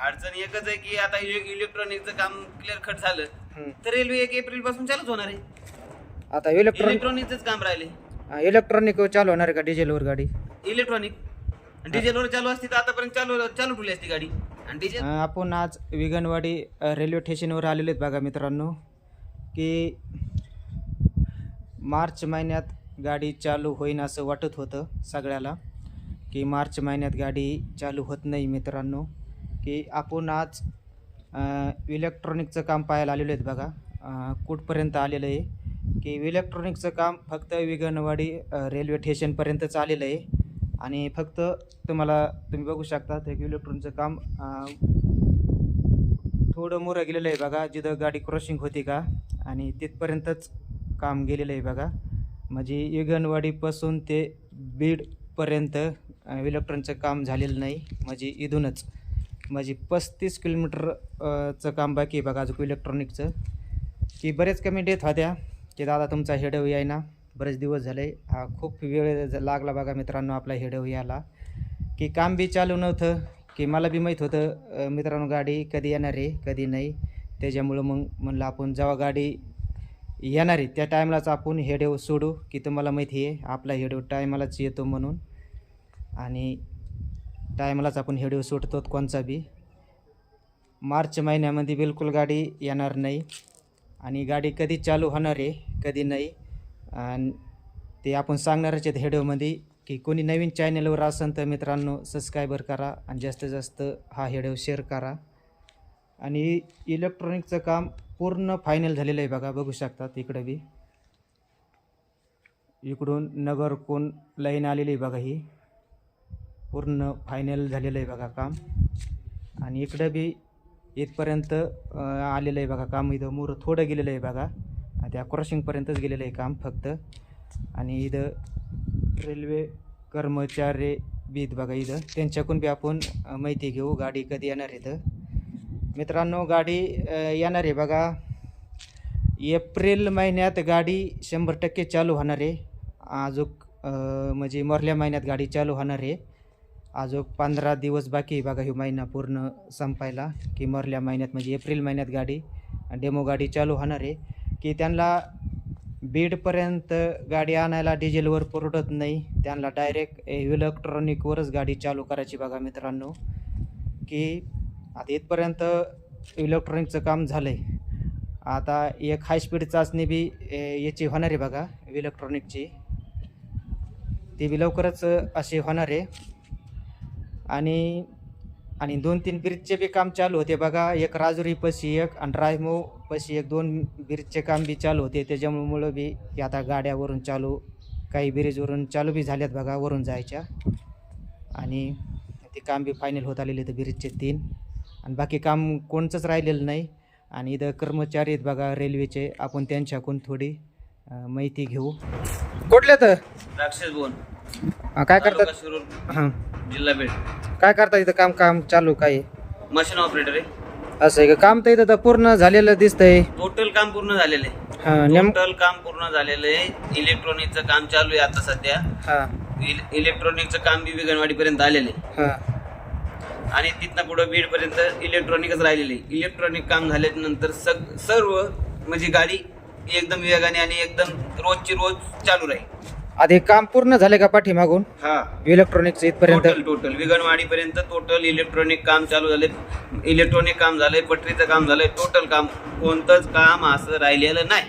अडचण एकच आहे की आता इले- इलेक्ट्रॉनिकचं काम क्लिअर कट झालं. तर रेल्वे एक एप्रिलपासून चालूच होणार आहे. आता इलेक्ट्रॉनिक इलेक्ट्रॉनिकच काम राहिले. इलेक्ट्रॉनिक चालू होणार आहे का डिझेलवर गाडी? इलेक्ट्रॉनिक डिझेलवर चालू असती तर आतापर्यंत चालू चालू ठेवली असती गाडी. आणि डिझेल अं, आपण आज विगनवाडी अं, रेल्वे स्टेशनवर आलेले आहेत बघा मित्रांनो की मार्च महिन्यात गाडी चालू होईन असं वाटत होतं सगळ्याला की मार्च महिन्यात गाडी चालू होत नाही मित्रांनो. की आपण आज इलेक्ट्रॉनिकचं काम पाहायला आलेलो आहेत बघा. कुठपर्यंत आलेलं आहे? की इलेक्ट्रॉनिकचं काम फक्त विघनवाडी रेल्वे स्टेशनपर्यंतच आलेलं आहे. आणि फक्त तुम्हाला तुम्ही बघू शकता ते इलेक्ट्रॉनिकचं काम थोडं मोरं गेलेलं आहे बघा. जिथं गाडी क्रॉसिंग होती का? आणि तिथपर्यंतच काम गेलेलं आहे बघा. म्हणजे युगनवाडीपासून ते बीडपर्यंत इलेक्ट्रॉनचं काम झालेलं नाही. म्हणजे इथूनच. माझी पस्तीस किलोमीटरचं काम बाकी आहे बघा अजून इलेक्ट्रॉनिकचं की बरेच कमी डेट होत्या की दादा तुमचा हेडव यायना बरेच दिवस झाले. हा खूप वेळ लागला बघा मित्रांनो आपला हेडव यायला. की काम बी चालू नव्हतं की मला बी माहीत होतं मित्रांनो गाडी कधी येणार आहे कधी नाही. त्याच्यामुळं मग म्हणलं आपण जेव्हा गाडी येणार आहे त्या टायमालाच आपण हेडेव सोडू की तुम्हाला माहिती आहे आपला हेडेव टायमालाच येतो म्हणून. आणि टायमालाच आपण हेडेव सुटतो कोणचा बी. मार्च महिन्यामध्ये बिलकुल गाडी येणार नाही आणि गाडी कधी चालू होणार आहे कधी नाही. आणि ते आपण सांगणारच आहेत हेडिओमध्ये की कोणी नवीन चॅनलवर असेल तर मित्रांनो सबस्क्रायबर करा आणि जास्तीत जास्त हा हेडिओ शेअर करा. आणि इलेक्ट्रॉनिकचं काम पूर्ण फायनल झालेलं आहे बघा बघू शकतात इकडं बी. इकडून नगर कोण लाईन आलेली आहे बघा ही. पूर्ण फायनल झालेलं आहे बघा काम. आणि इकडं बी इथपर्यंत आलेलं आहे बघा काम. इथं मोर थोडं गेलेलं आहे बघा. आणि त्या क्रॉसिंगपर्यंतच गेलेलं आहे काम फक्त. आणि इथं रेल्वे कर्मचारी बीत बघा इथं. त्यांच्याकडून बी आपण माहिती घेऊ गाडी कधी येणार इथं. मित्रांनो गाडी येणार आहे बघा. एप्रिल महिन्यात गाडी शंभर टक्के चालू होणार आहे. आजूक म्हणजे मरल्या महिन्यात गाडी चालू होणार आहे. अजून पंधरा दिवस बाकी आहे बघा ही महिना पूर्ण संपायला की मरल्या महिन्यात म्हणजे एप्रिल महिन्यात गाडी डेमो गाडी चालू होणार आहे. की त्यांना बीडपर्यंत गाडी आणायला डिझेलवर परवडत नाही त्यांना डायरेक्ट इलेक्ट्रॉनिकवरच गाडी चालू करायची बघा मित्रांनो. की आता इथपर्यंत इलेक्ट्रॉनिकचं काम झालं आहे आता एक हाय स्पीड चाचणी बी याची होणार आहे बघा इलेक्ट्रॉनिकची ती बी लवकरच अशी होणार आहे. आणि आणि दोन तीन ब्रिजचे बी काम चालू होते बघा. एक राजुरी पशी एक आणि रायमो पशी एक. दोन ब्रिजचे काम बी चालू होते. त्याच्यामुळं बी आता गाड्यावरून चालू काही ब्रिजवरून चालू बी झाल्यात बघा वरून जायच्या. आणि ते काम बी फायनल होत आलेले आहेत ब्रिजचे तीन. आणि बाकी काम कोणचंच राहिलेलं नाही. आणि इथं कर्मचारी आहेत बघा रेल्वेचे. आपण त्यांच्याकडून थोडी माहिती घेऊ. कुठले तर? राक्षस बोन काय करतात? हां. जिल्हा बीड. काय करतात इथं? काम काम चालू काय आहे? मशीन ऑपरेटर आहे. असं आहे का? काम तर इथं तर पूर्ण झालेलं दिसतंय. टोटल काम पूर्ण झालेलं आहे. हां नेम टोटल काम पूर्ण झालेलं आहे. इलेक्ट्रॉनिकचं काम चालू आहे आता सध्या. हां. इल- इलेक्ट्रॉनिकचं काम बी विगणवाडी पर्यंत आलेलं आहे. हां. आणि तिथनं पुढं बीड पर्यंत इलेक्ट्रॉनिकच राहिलेले इलेक्ट्रॉनिक काम झाल्यानंतर सग सर्व म्हणजे गाडी एकदम वेगाने आणि एकदम रोजची रोज चालू राहील. हे काम पूर्ण झाले का पाठीमागून? हा. इलेक्ट्रॉनिक्स इथपर्यंत? टोटल टोटल विगणवाडी पर्यंत टोटल इलेक्ट्रॉनिक काम चालू झाले. इलेक्ट्रॉनिक काम झालंय पटरीचं काम झालंय. टोटल काम कोणतंच काम असं राहिलेलं नाही.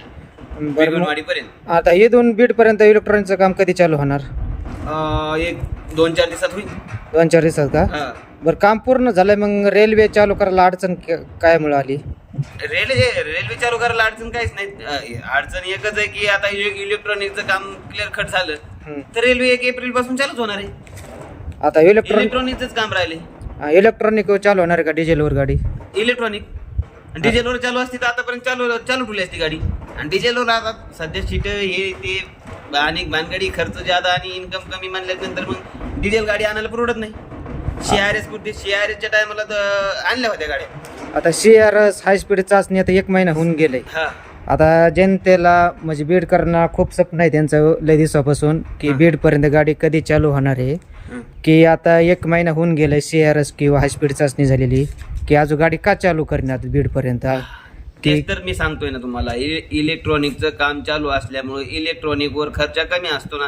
बरं मग विगणवाडी पर्यंत आता हे दोन बीड पर्यंत इलेक्ट्रॉनिकचं काम कधी चालू होणार? एक दोन चार दिवसात होईल. दोन चार दिवसात का? हा. बरं काम पूर्ण झालंय मग रेल्वे चालू करायला अडचण क- काय मुळे आली? रेल्वे रेल्वे चालू करायला अडचण काहीच नाही. अडचण एकच आहे की आता इले- इलेक्ट्रॉनिकचं काम क्लिअर कट झालं. तर रेल्वे एक एप्रिलपासून चालूच होणार आहे. आता इलेक्ट्रॉनिक इलेक्ट्रॉनिकच काम राहिले. इलेक्ट्रॉनिक चालू होणार आहे का डिझेलवर गाडी? इलेक्ट्रॉनिक डिझेलवर चालू असती तर आतापर्यंत चालू चालू ठेवली असती गाडी. आणि डिझेलवर आता सध्या सीट हे ते अनेक भानगडी खर्च जादा आणि इन्कम कमी म्हणल्यानंतर मग डिझेल गाडी आणायला परवडत नाही. सी आर एस कुठे सी आर एसच्या टायमाला तर आणल्या होत्या गाड्या. आता C R S high speed चाचणी आता एक महिना होऊन गेले हा. आता जनतेला म्हणजे बीड करणं खूप स्वप्न आहे त्यांचं लय दिवसापासून की हा. बीडपर्यंत गाडी कधी चालू होणार आहे. की आता एक महिना होऊन गेलाय सी आर एस किंवा हाय स्पीड चाचणी झालेली की अजून गाडी का चालू करण्यात तेच तर मी सांगतोय ना तुम्हाला इ- इलेक्ट्रॉनिकचं काम चालू असल्यामुळे इलेक्ट्रॉनिक वर खर्च कमी असतो ना.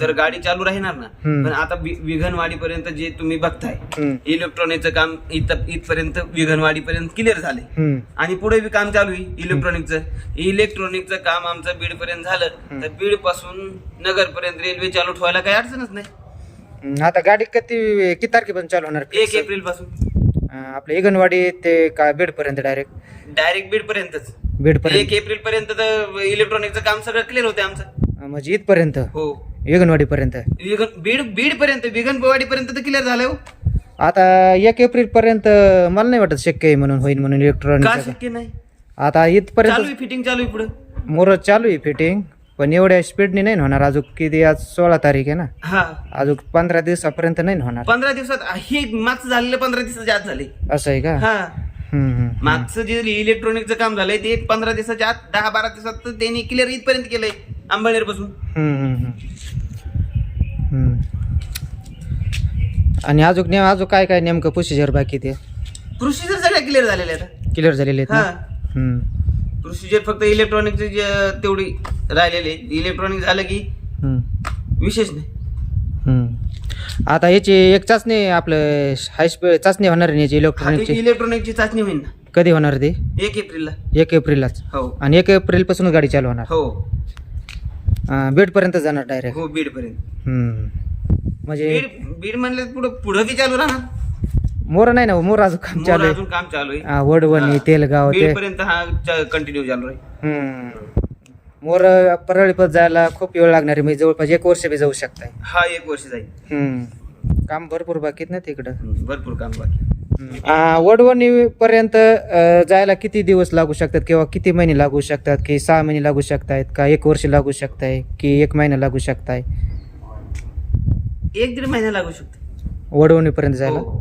तर गाडी चालू राहणार ना हम्म. पण आता वि- विघनवाडीपर्यंत जे तुम्ही बघताय हम्म. इलेक्ट्रॉनिकचं काम इथं इथपर्यंत विघनवाडीपर्यंत क्लिअर हम्म. आणि पुढे बी काम चालू आहे इलेक्ट्रॉनिकचं इलेक्ट्रॉनिकचं काम आमचं बीड पर्यंत झालं तर बीडपासून नगर पर्यंत रेल्वे चालू ठेवायला काही अडचणच नाही हम्म. आता गाडी किती किती तारखेपर्यंत चालू होणार एक एप्रिलपासून आपलं इगनवाडी ते का बीडपर्यंत डायरेक्ट डायरेक्ट बीड पर्यंतच बीडपर्यंत. एक एप्रिल पर्यंत तर इलेक्ट्रॉनिकचं काम सगळं क्लिअर होते आमचं. म्हणजे इथपर्यंत? हो. इगनवाडीपर्यंत. विगन बीड बीड पर्यंत विगनवाडी पर्यंत तर क्लिअर झालंय हो. आता एक एप्रिल पर्यंत मला नाही वाटत शक्य आहे म्हणून होईल म्हणून का इलेक्ट्रॉनिक शक्य नाही? आता चालू इथपर्यंत आहे फिटिंग चालू आहे पुढे. मोर चालू आहे फिटिंग पण एवढ्या स्पीडने नाही होणार. अजून किती आज सोळा तारीख आहे ना? हा. अजून पंधरा दिवसापर्यंत नाही होणार. पंधरा दिवसात हे मागचं झालेलं पंधरा दिवसाच्या आत झाले. असं आहे का? हा. हम्म, हम्म. मागचं जे इलेक्ट्रॉनिकचं काम झालंय ते पंधरा दिवसाच्या आत दहा बारा दिवसात तर त्यांनी क्लिअर इथपर्यंत केलंय अंबळनेरपासून. हम्म, हम्म, हम्म. हम्म. आणि अजून ने अजून काय काय नेमकं प्रोसिजर बाकी ते? प्रोसिजर सगळ्या क्लिअर झालेल्या आता क्लिअर झालेले आहेत हा. हम्म, प्रोसिजर फक्त इलेक्ट्रॉनिकचे जे तेवढी राहिलेले इलेक्ट्रॉनिक झालं की विशेष नाही. हम्म. आता याची एक चाचणी आपलं हाय स्पीड चाचणी होणार आहे ना याची हा, इलेक्ट्रॉनिकची इलेक्ट्रॉनिकची चाचणी होईल ना. कधी होणार ती? एक एप्रिलला. एक एप्रिललाच. हो. आणि एक एप्रिलपासून गाडी चालू होणार. हो. अं, बीडपर्यंत जाणार डायरेक्ट हो बीड पर्यंत म्हणजे बीड बीड म्हणलं पुढं पुढं बी चालू राहणार. मोर नाही ना मोर अजून काम मोर चालू आहे. अजून काम चालू आहे. हा, वडवणी हा. तेलगाव ते बीड पर्यंत हा कंटिन्यू चालू आहे. हम्म. मोर परळीपत जायला खूप वेळ लागणार आहे. म्हणजे जवळपास एक वर्ष बी जाऊ शकताय. हा एक वर्ष जाईल. हम्म. काम भरपूर बाकीत ना तिकडं. भरपूर काम बाकी वडवणी पर्यंत जायला किती दिवस लागू शकतात? किंवा किती महिने लागू शकतात? की सहा महिने लागू शकतायत? का एक वर्ष लागू शकताय? की एक महिना लागू शकताय? एक दीड महिना लागू शकतो. वडवणी पर्यंत जायला हो.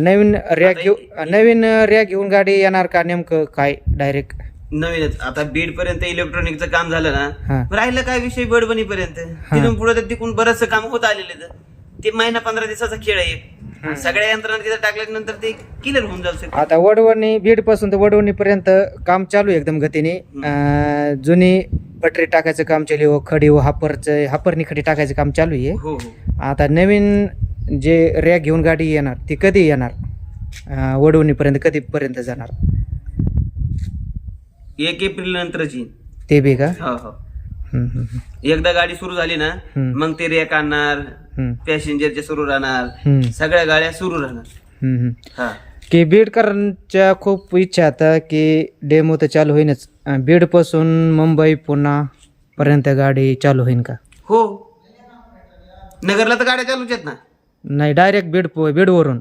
नवीन रॅक आता घेऊ एक- नवीन रॅक घेऊन गाडी येणार का? नेमकं काय डायरेक्ट नवीनच आता बीड पर्यंत इलेक्ट्रॉनिकचं काम झालं हा. ना राहिलं काय विषय बडबणी पर्यंत? तिथून पुढे तर तिकून बरंचसं काम होत आलेलं तर ते महिना पंधरा दिवसाचा खेळ आहे. सगळ्या यंत्रणा तिथं टाकल्यानंतर ते क्लिअर होऊन जाऊ शकतं. आता वडवणी बीडपासून तर वडवणी पर्यंत काम चालू आहे एकदम गतीने. अं, जुनी पटरी टाकायचं काम चालू आहे, खडी व हापरचं हापरनी खडी टाकायचं काम चालू आहे. हो हो. आता नवीन जे रॅक घेऊन गाडी येणार ती कधी येणार? वडवणीपर्यंत कधीपर्यंत जाणार? एक एप्रिल नंतरच. ते बी का? हो हो. एकदा गाडी सुरू झाली ना. मग ते रेक आणणार हम्म, पॅसेंजरचे सुरू राहणार सगळ्या गाड्या सुरू राहणार. की बीडकरांच्या खूप इच्छा आता की डेमो तर चालू होईनच. अं, बीडपासून मुंबई पुणा पर्यंत गाडी चालू होईन का? हो. नगरला तर गाड्या चालूच आहेत ना. नाही डायरेक्ट बीड बीडवरून.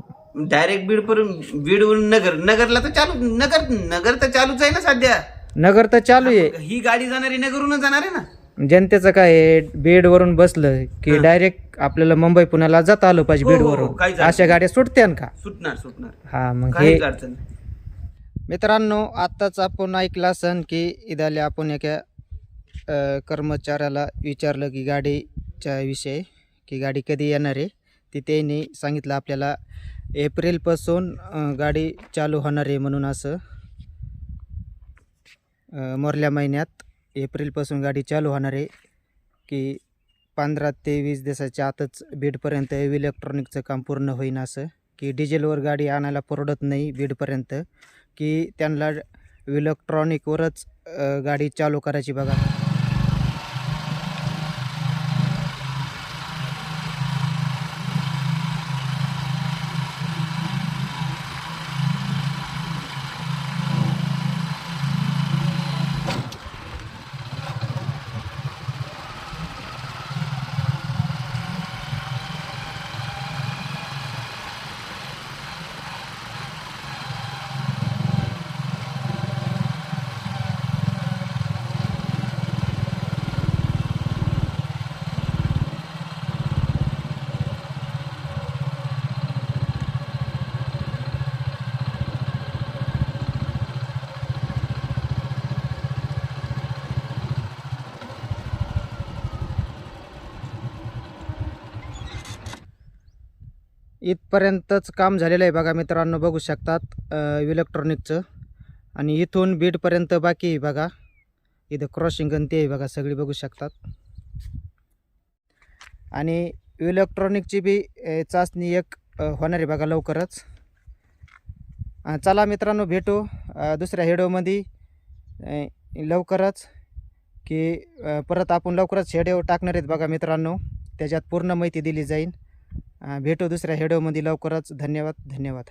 डायरेक्ट बीड परून बीडवरून नगर नगरला तर चालू नगर नगर तर चालूच आहे ना सध्या. नगर तर चालू आहे. ही गाडी जाणारी नगरूनच जाणार आहे ना? जनतेचं काय आहे बीडवरून बसलं की डायरेक्ट आपल्याला मुंबई पुण्याला जाता आलं पाहिजे हो, हो, बीडवरून. काहीच अडचण अशा गाड्या सुटत्यान का? सुटणार सुटणार. हा मग हे काहीच अडचण नाही. मित्रांनो आत्ताच आपण ऐकलं असन की इदाले आपण एका अ, कर्मचाऱ्याला विचारलं की गाडीच्या विषयी की गाडी कधी येणार आहे? ती त्यांनी सांगितलं आपल्याला एप्रिलपासून गाडी चालू होणार आहे म्हणून असं मोरल्या महिन्यात एप्रिलपासून गाडी चालू होणार आहे की पंधरा ते वीस दिवसाच्या आतच बीडपर्यंत इलेक्ट्रॉनिकचं काम पूर्ण होईन असं की डिझेलवर गाडी आणायला परवडत नाही बीडपर्यंत की त्यांना इलेक्ट्रॉनिकवरच गाडी चालू करायची बघा. इथपर्यंतच काम झालेलं आहे बघा मित्रांनो बघू शकतात इलेक्ट्रॉनिकचं आणि इथून बीडपर्यंत बाकी आहे बघा. इथं क्रॉसिंग आणि ते आहे बघा सगळी बघू शकतात. आणि इलेक्ट्रॉनिकची बी चाचणी एक होणार आहे बघा लवकरच. चला मित्रांनो भेटू दुसऱ्या हेडोमध्ये लवकरच की परत आपण लवकरच हेडो टाकणार आहेत बघा मित्रांनो. त्याच्यात पूर्ण माहिती दिली जाईल. भेटू दुसऱ्या हेडोमध्ये लवकरच धन्यवाद धन्यवाद.